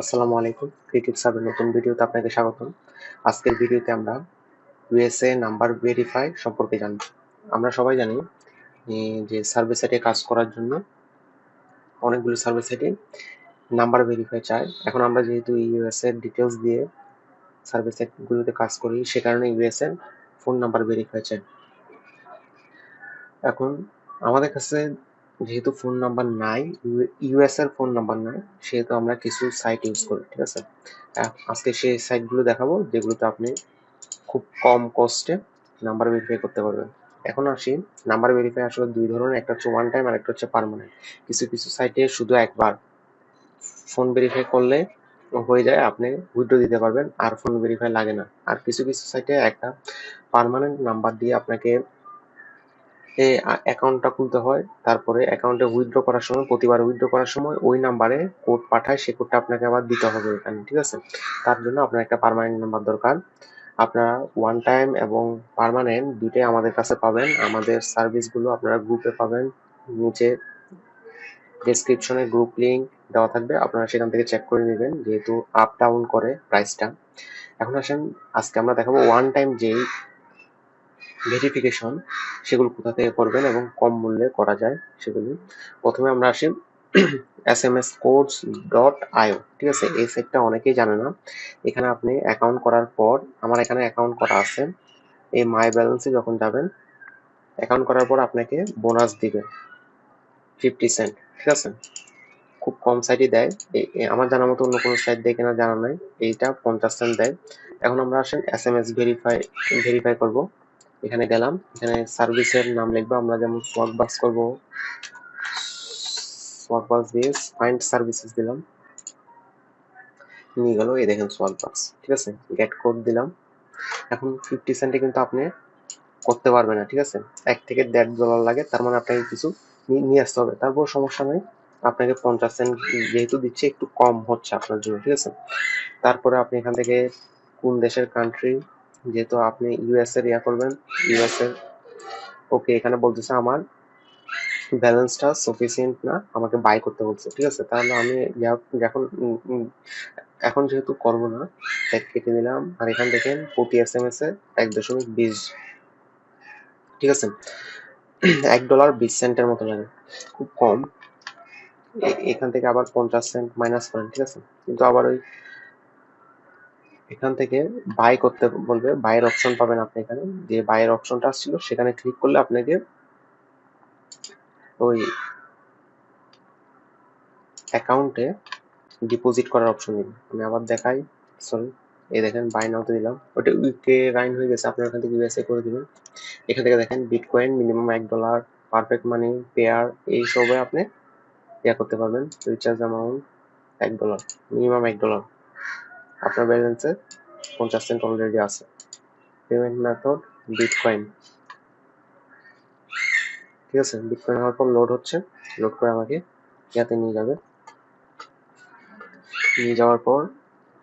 আসসালামু আলাইকুম। ক্রিয়েটিভ সাবের নতুন ভিডিওতে আপনাকে স্বাগতম। আজকের ভিডিওতে আমরা ইউএসএ নাম্বার ভেরিফাই সম্পর্কে জানব। আমরা সবাই জানি যে সার্ভে সাইটে কাজ করার জন্য অনেকগুলো সার্ভে সাইটে নাম্বার ভেরিফাই চায় এখন আমরা যেহেতু ইউএসএ ডিটেলস দিয়ে সার্ভে সাইটগুলোতে কাজ করি, সে কারণে ইউএসএ ফোন নাম্বার ভেরিফাই চায় এখন আমাদের কাছে যেহেতু ফোন নাম্বার নাই ইউএস এর ফোন নাম্বার নাই, সেহেতু আমরা কিছু সাইট ইউজ করি, ঠিক আছে? আজকে সেই সাইটগুলো দেখাবো, যেগুলোতে আপনি খুব কম কস্টে নাম্বার ভেরিফাই করতে পারবেন। এখন আসি নাম্বার ভেরিফাই আসলে দুই ধরনের, একটা হচ্ছে ওয়ান টাইম আর একটা হচ্ছে পারমানেন্ট কিছু কিছু সাইটে শুধু একবার ফোন ভেরিফাই করলে হয়ে যায়, আপনি উইথড্র দিতে পারবেন, আর ফোন ভেরিফাই লাগে না। আর কিছু কিছু সাইটে একটা পারমানেন্ট নাম্বার দিয়ে আপনাকে এ অ্যাকাউন্টটা খুলতে হয়। তারপরে অ্যাকাউন্টে উইথড্র করার সময়, প্রতিবার উইথড্র করার সময় ওই নাম্বারে কোড পাঠায়, সে কোডটা আপনাকে আবার দিতে হবে এখানে, ঠিক আছে? তার জন্য আপনার একটা পারমানেন্ট নাম্বার দরকার। আপনারা ওয়ান টাইম এবং পারমানেন্ট দুইটাই আমাদের কাছে পাবেন। আমাদের সার্ভিসগুলো আপনারা গ্রুপে পাবেন। নিচে ডেসক্রিপশনে গ্রুপ লিঙ্ক দেওয়া থাকবে। আপনারা সেখান থেকে চেক করে নেবেন, যেহেতু আপ ডাউন করে প্রাইসটা এখন আসেন, আজকে আমরা দেখাবো ওয়ান টাইম যেই ভেরিফিকেশন সেগুলো কোথা থেকে করবেন এবং কম মূল্যে করা যায় সেগুলি। প্রথমে আমরা আসি S M S codes dot IO ঠিক আছে? এই সাইটটা অনেকেই জানে না। এখানে আপনি অ্যাকাউন্ট করার পর, আমার এখানে অ্যাকাউন্ট করা আছে। এই মাই ব্যালেন্সে যখন যাবেন অ্যাকাউন্ট করার পর আপনাকে বোনাস দিবে ফিফটি সেন্ট ঠিক আছে? খুব কম সাইটই দেয়। আমার জানার মতো অন্য কোনো সাইট দেয় কিনা জানা নাই। এইটা পঞ্চাশ সেন্ট দেয়। এখন আমরা আসেন S M S verify verify করব। এখানে গেলাম। এখানে সার্ভিসের নাম লিখব। আমরা যেমন সোয়াক করব। সোয়াক দিয়ে ফাইন্ড সার্ভিসেস দিলাম। নিয়ে গেল। এই দেখেন সোয়াক ঠিক আছে? গেট কোড দিলাম। এখন ফিফটি সেন্টে কিন্তু আপনি করতে পারবে না। ঠিক আছে? এক থেকে দেড় ডলার লাগে। তার মানে আপনাকে কিছু নিয়ে আসতে হবে। তারপর সমস্যা নেই। আপনাকে পঞ্চাশ সেন্ট যেহেতু দিচ্ছে, একটু কম হচ্ছে আপনার জন্য। ঠিক আছে? তারপরে আপনি এখান থেকে কোন দেশের কান্ট্রি যেহেতু আপনি ইউএস এর ইয়া করবেন ইউএস এর, ওকে এখানে বলতেছে আমার ব্যালেন্সটা সাফিসিয়েন্ট না, আমাকে বাই করতে বলছে, ঠিক আছে? তাহলে আমি এখন এখন যেহেতু করব না এক কেটে দিলাম আর এখান থেকে প্রতি এস এম এস এ এক দশমিক বিশ, ঠিক আছে? এক ডলার বিশ সেন্টের মতো লাগে, খুব কম। এখান থেকে আবার পঞ্চাশ সেন্ট মাইনাস করেন, ঠিক আছে? কিন্তু আবার ওই এখান থেকে বাই করতে বলবে বাইয়ের অপশন পাবেন আপনি এখানে। যে বাইয়ের অপশনটা আসছিল, সেখানে ক্লিক করলে আপনাকে ওই অ্যাকাউন্টে ডিপোজিট করার অপশন দিন আমি আবার দেখাই সরি এই দেখেন বাই নাওতে দিলাম। ওটা উইকে রাইন হয়ে গেছে, আপনার এখান থেকে ইউএসএ করে দিবেন। এখান থেকে দেখেন বিটকয়েন মিনিমাম এক ডলার পারফেক্ট মানি পেয়ার এইসবে আপনি ইয়া করতে পারবেন রিচার্জ অ্যামাউন্ট এক ডলার মিনিমাম এক ডলার আপনার ব্যালেন্সে পঞ্চাশ সেন্ট অলরেডি আছে। পেমেন্ট মেথড বিটকয়েন ঠিক আছে? বিটকয়েন হওয়ার পর লোড হচ্ছে। লোড করে আমাকে ইয়াতে নিয়ে যাবে। নিয়ে যাওয়ার পর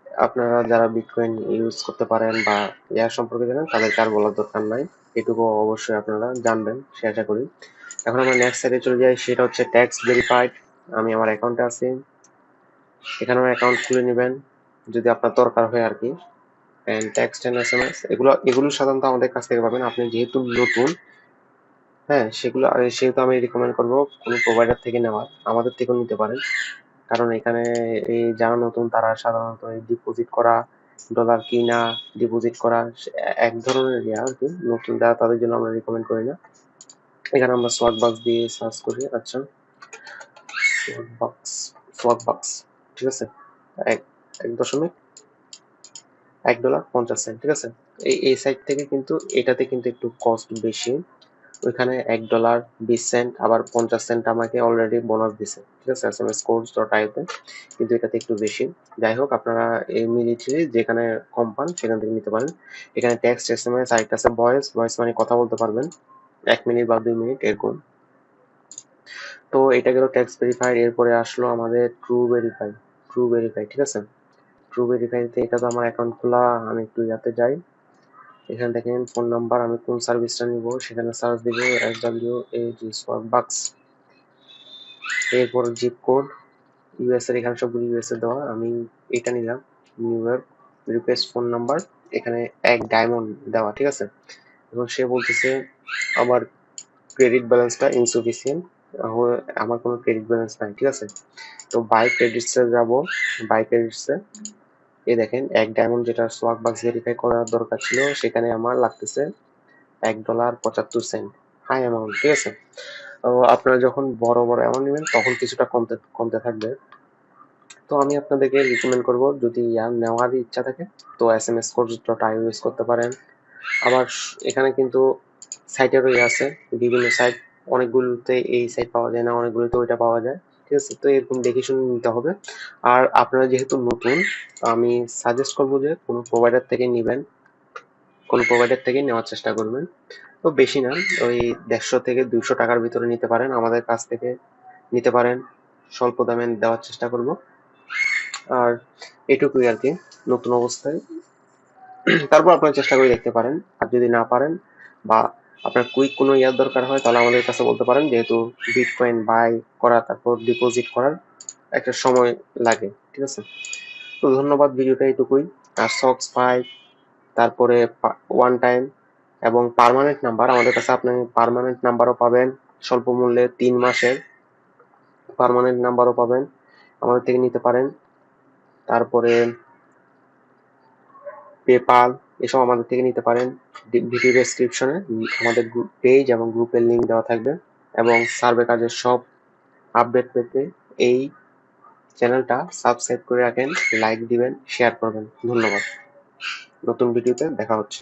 আপনারা যারা বিটকয়েন ইউজ করতে পারেন বা ইয়ার সম্পর্কে জানেন, তাদেরকে আর বলার দরকার নাই। এটুকু অবশ্যই আপনারা জানবেন সে আশা করি। এখন আমরা নেক্সট সাইডে চলে যাই, সেটা হচ্ছে ট্যাক্স ভেরিফাইড আমি আমার অ্যাকাউন্টে আছি। এখানে আমার অ্যাকাউন্ট খুলে নেবেন। যদি আপনার দরকার হয় আর কি and text and S M S এগুলো এগুলো সাধারণত আমাদের কাছ থেকে পাবেন। আপনি যেহেতু নতুন হ্যাঁ সেগুলো সেহেতু আমি রিকমেন্ড করব কোনো প্রোভাইডার থেকে নেওয়ার, আমাদের থেকেও নিতে পারেন। কারণ এখানে এই যারা নতুন, তারা সাধারণত এই ডিপোজিট করা ডলার কিনা ডিপোজিট করা এক ধরনের ইয়ে আর কি। নতুন যারা, তাদের জন্য আমরা রিকমেন্ড করি না। এখানে আমরা সোয়াক বক্স দিয়ে সার্চ করি আচ্ছা। সোয়াক বক্স সোয়াক বক্স ঠিক আছে? এক এক দশমিক? এক ডলার পঞ্চাশ সেন্ট, ঠিক আছে? এই এই সাইড থেকে কিন্তু, এটাতে কিন্তু একটু কস্ট বেশি। ওইখানে এক ডলার বিশ সেন্ট, আবার পঞ্চাশ সেন্ট আমাকে অলরেডি বোনাস দিছে, ঠিক আছে? S M S course dot কিন্তু এটাতে একটু বেশি। যাই হোক, আপনারা এই মিলিটারি যেখানে কম পান, সেখান থেকে নিতে পারেন। এখানে টেক্সট এস এম এস আরেকটা আছে ভয়েস ভয়েস মানে কথা বলতে পারবেন। এক মিনিট বা দুই মিনিট, এরকম। তো এটা গেল ট্যাক্স ভেরিফাইড এরপরে আসলো আমাদের ট্রু ভেরিফাই ট্রু ভেরিফাই ঠিক আছে? ট্রু ভেরিফাইতে এটা তো আমার অ্যাকাউন্ট খোলা, আমি একটু ইয়াতে যাই। এখানে দেখেন ফোন নাম্বার আমি কোন সার্ভিসটা নিব, সেখানে সার্চ দিব এস ডাব্লিউ এ জি সোয়াক বাক্স এরপর জিপ কোড ইউএস এর এখানে সবগুলো ইউএস এর দেওয়া, আমি এটা নিলাম New York request phone number এখানে এক ডায়মন্ড দেওয়া, ঠিক আছে? এবং সে বলতেছে, আমার ক্রেডিট ব্যালেন্সটা ইনসুফিসিয়েন্ট আমার কোনো ক্রেডিট ব্যালেন্স নাই, ঠিক আছে? তো বাই ক্রেডিটসে যাব বাই ক্রেডিটসে এই দেখেন, এক ডায়মন্ড যেটা সোয়াক বাক্স ভেরিফাই করার দরকার ছিল, সেখানে আমার লাগতেছে এক ডলার পঁচাত্তর সেন্ট হাই অ্যামাউন্ট ঠিক আছে? আপনারা যখন বড় বড় অ্যামাউন্ট নেবেন, তখন কিছুটা কমতে কমতে থাকবে। তো আমি আপনাদেরকে রিকমেন্ড করব, যদি ইয়ার নেওয়ার ইচ্ছা থাকে, তো S M S dot I use করতে পারেন। আবার এখানে কিন্তু সাইটেরও ইয়ে আছে, বিভিন্ন সাইট অনেকগুলোতে এই সাইট পাওয়া যায় না, অনেকগুলোতে ওইটা পাওয়া যায়। ঠিক আছে? তো এরকম দেখে শুনে নিতে হবে। আর আপনারা যেহেতু নতুন, আমি সাজেস্ট করব যে কোনো প্রোভাইডার থেকে নেবেন। কোনো প্রোভাইডার থেকে নেওয়ার চেষ্টা করবেন। তো বেশি না, ওই দেড়শো থেকে দুইশো টাকার ভিতরে নিতে পারেন। আমাদের কাছ থেকে নিতে পারেন। স্বল্প দামে দেওয়ার চেষ্টা করব। আর এটুকুই আর কি, নতুন অবস্থায়। তারপর আপনারা চেষ্টা করে দেখতে পারেন। আর যদি না পারেন বা আপনার কুইক কোনো ইয়ার দরকার হয়, তাহলে আমাদের কাছে বলতে পারেন যেহেতু বিটকয়েন বাই করা, তারপর ডিপোজিট করার একটা সময় লাগে, ঠিক আছে? তো ধন্যবাদ ভিডিওটা এইটুকুই। আর সক্স ফাইভ তারপরে ওয়ান টাইম এবং পার্মানেন্ট নাম্বার আমাদের কাছে আপনি পার্মানেন্ট নাম্বারও পাবেন, স্বল্প মূল্যে তিন মাসের পার্মানেন্ট নাম্বারও পাবেন, আমাদের থেকে নিতে পারেন। তারপরে পেপাল এসব আমাদের থেকে নিতে পারেন। ভিডিও ডেসক্রিপশনে আমাদের গ্রুপ পেজ এবং গ্রুপের লিঙ্ক দেওয়া থাকবে এবং সার্ভে কাজের সব আপডেট পেতে এই চ্যানেলটা সাবস্ক্রাইব করে রাখেন লাইক দিবেন শেয়ার করবেন। ধন্যবাদ। নতুন ভিডিওতে দেখা হচ্ছে।